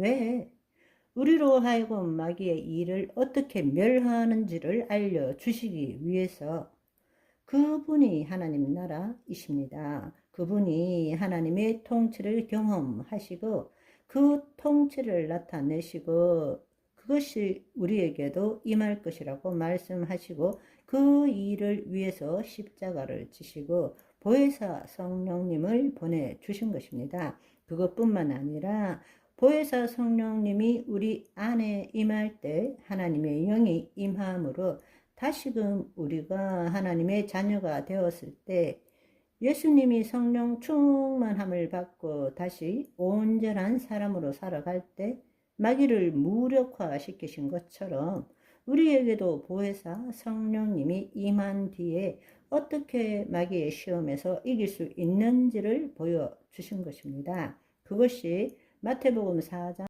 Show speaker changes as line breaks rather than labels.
왜? 우리로 하여금 마귀의 일을 어떻게 멸하는지를 알려주시기 위해서 그분이 하나님 나라이십니다. 그분이 하나님의 통치를 경험하시고 그 통치를 나타내시고 그것이 우리에게도 임할 것이라고 말씀하시고 그 일을 위해서 십자가를 지시고 보혜사 성령님을 보내주신 것입니다. 그것뿐만 아니라 보혜사 성령님이 우리 안에 임할 때 하나님의 영이 임함으로 다시금 우리가 하나님의 자녀가 되었을 때 예수님이 성령 충만함을 받고 다시 온전한 사람으로 살아갈 때 마귀를 무력화시키신 것처럼 우리에게도 보혜사 성령님이 임한 뒤에 어떻게 마귀의 시험에서 이길 수 있는지를 보여주신 것입니다. 그것이 마태복음 4장